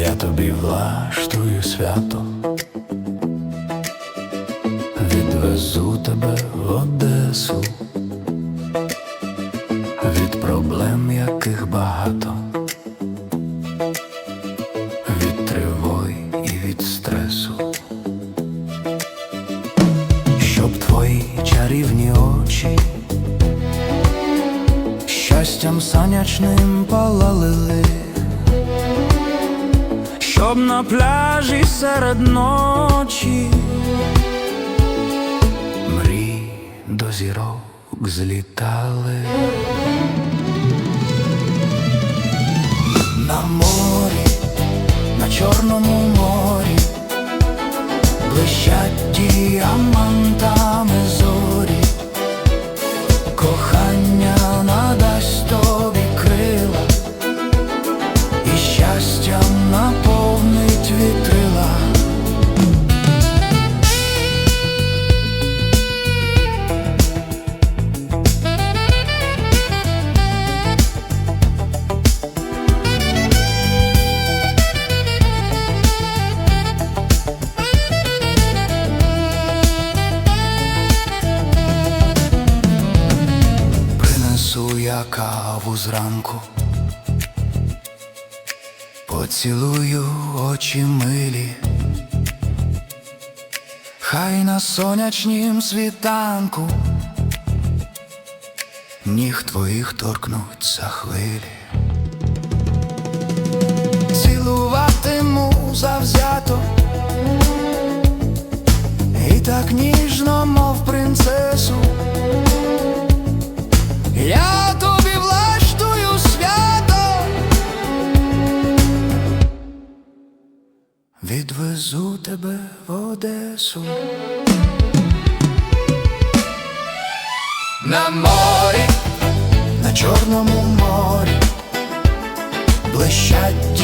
Я тобі влаштую свято, відвезу тебе в Одесу, від проблем яких багато, від тривой і від стресу, щоб твої чарівні очі щастям сонячним палали, щоб на пляжі серед ночі мрій до зірок злітали. На морі, на чорному морі, блищать діамантами каву зранку, поцілую очі милі, хай на сонячнім світанку ніг твоїх торкнуться хвилі. Цілуватиму відвезу тебе в Одесу. На морі, на чорному морі, блищать